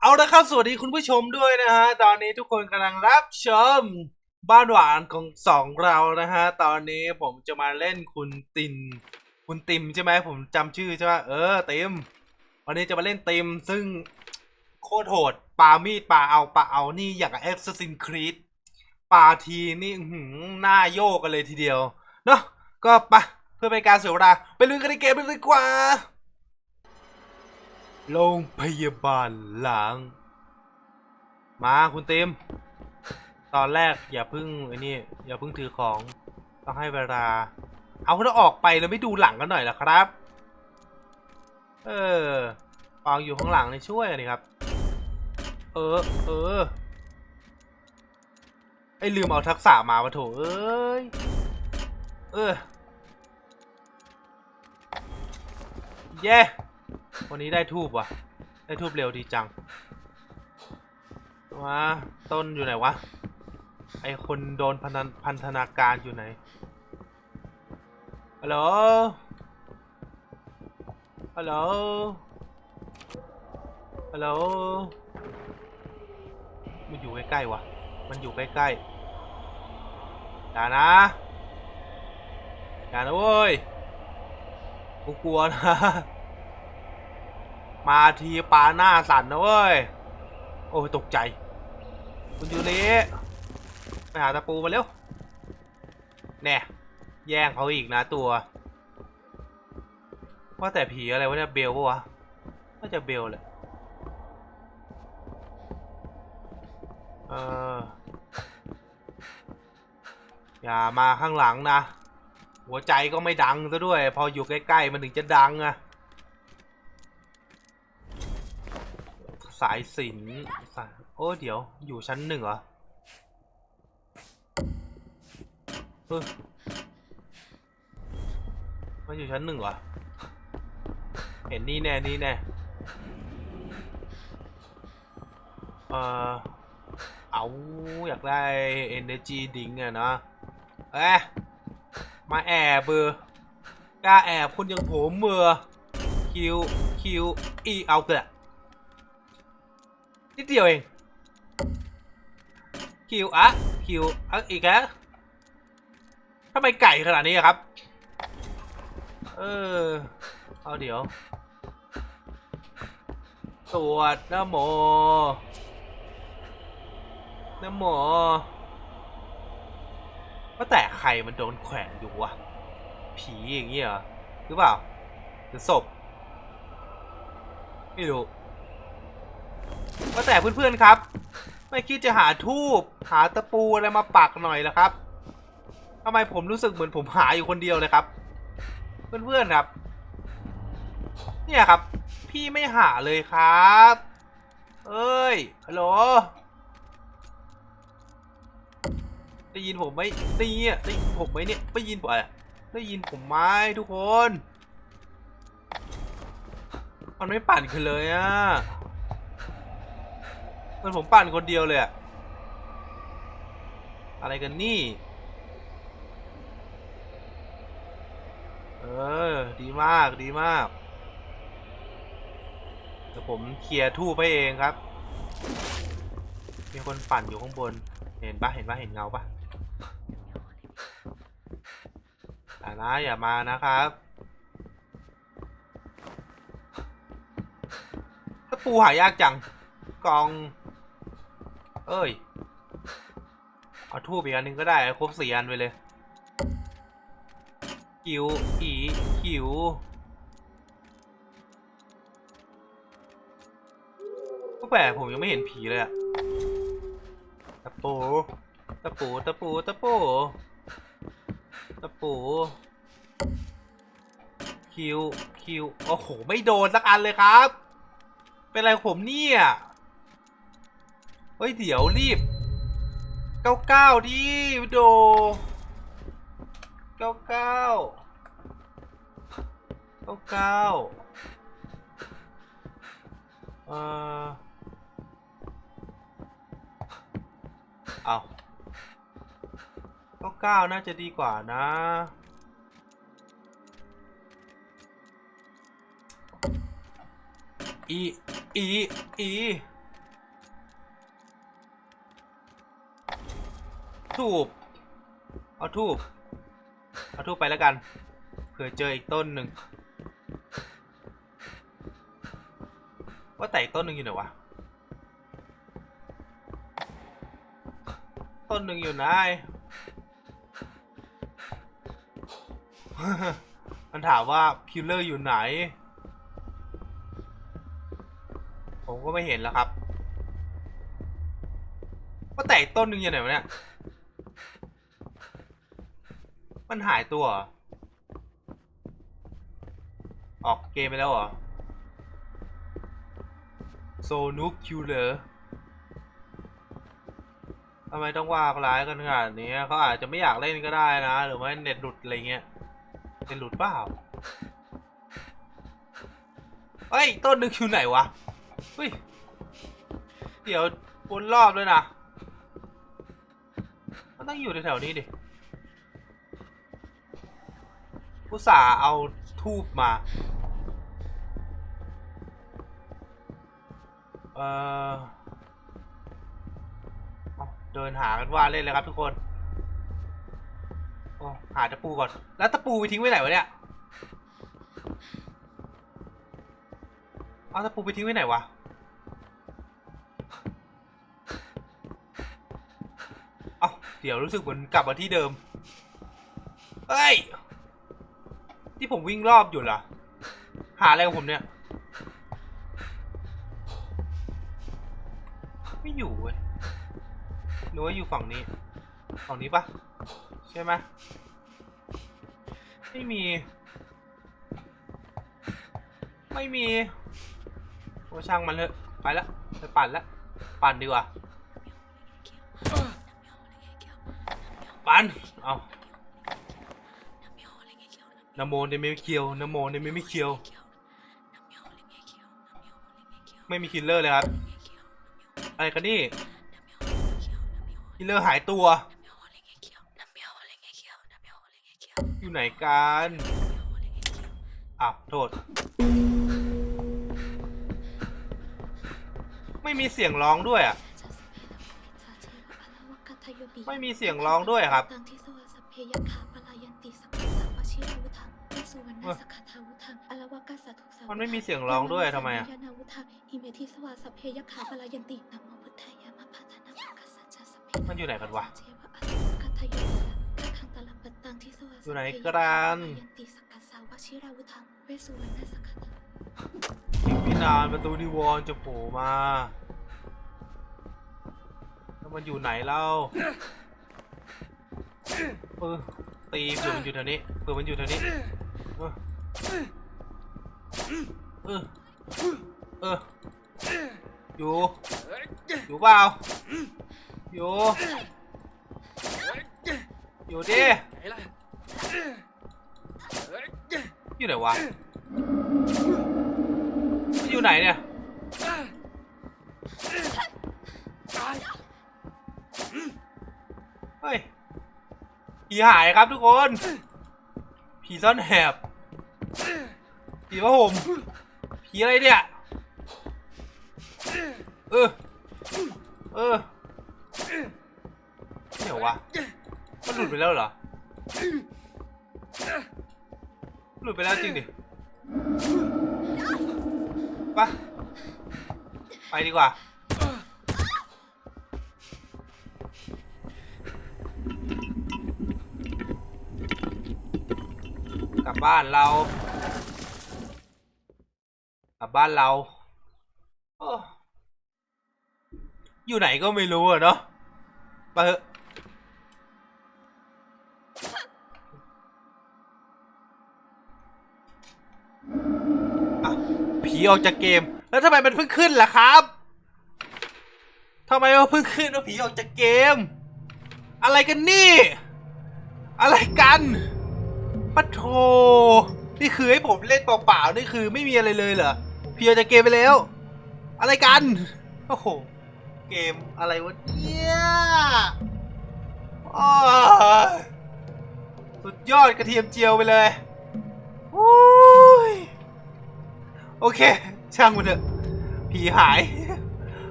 เอาละครับสวัสดีคุณผู้ชมด้วยนะฮะ ตอนนี้ทุกคนกำลังรับชมบ้านหวานของสองเรานะฮะ ตอนนี้ผมจะมาเล่นคุณติน คุณติมใช่ไหมผมจำชื่อใช่ไหมเออติม วันนี้จะมาเล่นติมซึ่งโคตรโหดปามีดปาเอาปาเอานี่อย่างกับ Assassin's Creed ปาทีนี่หือหน้าโยกกันเลยทีเดียว เนาะก็ไปะ เพื่อเป็นการเสียเวลาไปลุยกันในเกมเลยดีกว่าโรงพยาบาลหล้างมาคุณเต็ม ตอนแรกอย่าพึ่งไอ้นี่อย่าพึ่งถือของต้องให้เวลา เอาเขาออกไปแล้วไม่ดูหลังกันหน่อยเหรอครับ เออปองอยู่ข้างหลังนี่ช่วยนี่ครับ เออ เออ ไอ้ลืมเอาทักษะมาวะโถเอ้ย เออ เย้วันนี้ได้ทูบว่ะ ได้ทูบเร็วดีจังมาต้นอยู่ไหนวะ ไอคนโดนพันธนพันธนาการอยู่ไหนฮัลโหลฮัลโหลฮัลโหลมันอยู่ใกล้ๆวะมันอยู่ใกล้ๆอย่านะอย่านะเว้ย กูกลัวนะ มาทีปลาหน้าสั่นนะเว้ย โอ้ยตกใจ คุณยูริไปหาตะปูมาเร็ว แน่แย่งเขาอีกนะตัว ว่าแต่ผีอะไรวะเนี่ยเบลปะวะ น่าจะเบลแหละ เอออย่ามาข้างหลังนะ หัวใจก็ไม่ดังซะด้วย พออยู่ใกล้ๆมันถึงจะดังอะสายสินสายโอ้เดี๋ยวอยู่ชั้นหนึ่งเหรอเฮ้ยมันอยู่ชั้นหนึ่งเหรอ เห็นนี่แน่นี่แน่เออเอาอยากได้ energy ดิงอะนะเอ๊ะ มาแอบเบอร์กล้าแอบคนอย่างผมเบอร์คิวคิวอีเอาเกิดนิดเดียวเองคิวอะคิวอะอีกแล้วทำไมไก่ขนาดนี้ครับ เออ เอาเดี๋ยว สวดนะโมนะโม ว่าแต่ใครมันโดนแขวนอยู่วะ ผีอย่างเงี้ยเหรอหรือเปล่าหรือศพไม่รู้ว่าแต่เพื่อนๆครับ ไม่คิดจะหาทูบหาตะปูอะไรมาปักหน่อยละครับทำไมผมรู้สึกเหมือนผมหาอยู่คนเดียวเลยครับ เพื่อนๆครับ เนี่ยครับ พี่ไม่หาเลยครับ เอ้ยฮัลโหล ได้ยินผมไหมได้ยินได้ยินผมไหมเนี่ยได้ยินผมอะได้ยินผมไหมทุกคน มันไม่ปั่นขึ้นเลยอะมันผมปั่นคนเดียวเลยอะอะไรกันนี่ เออ ดีมากดีมากเดี๋ยวผมเคลียร์ทูบให้เองครับ มีคนปั่นอยู่ข้างบน เห็นปะเห็นปะเห็นเงาปะอย่า นะอย่ามานะครับตะปูหายากจัง กอง เอ้ย เอาทูบอีกอันหนึงก็ได้ ครบสี่อันไปเลยคิวอีคิวก็แปลกผมยังไม่เห็นผีเลยอะตะปู ตะปู ตะปู ตะปู ตะปู คิวคิวโอ้โห ไม่โดนสักอันเลยครับ เป็นไรผมเนี่ย เฮ้ย เดี๋ยวรีบเก้าเก้าดิโดเก้าเก้าเก้าเก้าเอ่อเอาเก้าเก้าน่าจะดีกว่านะ อีอีอีทูบเอาทูบเอาทูบไปแล้วกัน เผื่อเจออีกต้นหนึ่งว่าแต่อีกต้นหนึ่งอยู่ไหนวะ ต้นหนึ่งอยู่ไหนมันถามว่าคิลเลอร์อยู่ไหน ผมก็ไม่เห็นแล้วครับว่าแต่ต้นหนึ่งอยู่ไหนวะเนี่ย มันหายตัวอออกเกมไปแล้วเหรอ โซนุกคิวเลอร์ทำไมต้องว่าร้ายกันขนาดนี้เขาอาจจะไม่อยากเล่นก็ได้นะ หรือว่าเน็ตหลุดอะไรเงี้ยเน็ตหลุดเปล่าเฮ้ย ต้นนึงอยู่ไหนวะ เฮ้ย เดี๋ยววนรอบเลยนะ มันต้องอยู่แถวๆนี้ดิอุตส่าห์เอาทูบมา เออเอเดินหากันว่าเล่นเลยครับทุกคน โอ้ หาตะปูก่อน แล้วตะปูไปทิ้งไว้ไหนวะเนี่ย เอาตะปูไปทิ้งไว้ไหนวะ เอาเดี๋ยวรู้สึกเหมือนกลับมาที่เดิม เฮ้ย ที่ผมวิ่งรอบอยู่เหรอ หาอะไรของผมเนี่ย ไม่อยู่เว้ยหรือว่าอยู่ฝั่งนี้ ฝั่งนี้ปะใช่ไหมไม่มี ไม่มี อ้ช่างมันเถอะไปละไปปั่นละปั่นดีกว่าปั่นเอานโมนี่ไม่เคียวนโมนี่ไม่ไม่เคียว ไม่มีคิลเลอร์เลยครับอะไรกันนี่คิลเลอร์หายตัว อยู่ไหนกันอ้าวโทษ ไม่มีเสียงร้องด้วยอะ ไม่มีเสียงร้องด้วยครับ มันไม่มีเสียงร้องด้วยทำไมอะมันอยู่ไหนกันวะ อยู่ไหนกันานประตูนิวรณ์จะโผล่มา แล้วมันอยู่ไหนเล่าเออตีเผื่อมันอยู่แถวนี้เผื่อมันอยู่แถวนี้ เออ เออ เออ อยู่ อยู่เปล่า อยู่ อยู่ดิ อยู่ไหนวะ อยู่ไหนเนี่ย เฮ้ย ผีหายครับทุกคน ผีซ่อนแหบ ผีพระห่มผีอะไรเนี่ย เออ เออเดี๋ยววะ มันหลุดไปแล้วเหรอ หลุดไปแล้วจริงดิ ไปดีกว่า กลับบ้านเรา กลับบ้านเราโอ้อยู่ไหนก็ไม่รู้อะเนาะไปเถอะอะผีออกจากเกม แล้วทำไมมันเพิ่งขึ้นล่ะครับทำไมมันเพิ่งขึ้นว่าผีออกจากเกม อะไรกันนี่ อะไรกันปะโทนี่คือให้ผมเล่นเปล่าๆนี่คือไม่มีอะไรเลยเหรอเพียวจะเกมไปแล้ว อะไรกันโอ้โหเกมอะไรวะเนี่ยสุดยอดกระเทียมเจียวไปเลย โอ้ยโอเค ช่างมันเถอะ ผีหาย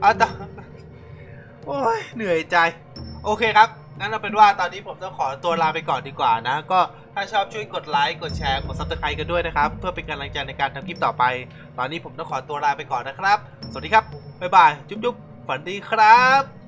เอาต่อโอ้ยเหนื่อยใจ โอเคครับงั้นเราเป็นว่าตอนนี้ผมต้องขอตัวลาไปก่อนดีกว่านะ ก็ถ้าชอบช่วยกดไลค์ กดแชร์ กดซับสไครต์กันด้วยนะครับ เพื่อเป็นกำลังใจในการทำคลิปต่อไป ตอนนี้ผมต้องขอตัวลาไปก่อนนะครับ สวัสดีครับ บ๊ายบาย จุ๊บๆ ฝันดีครับ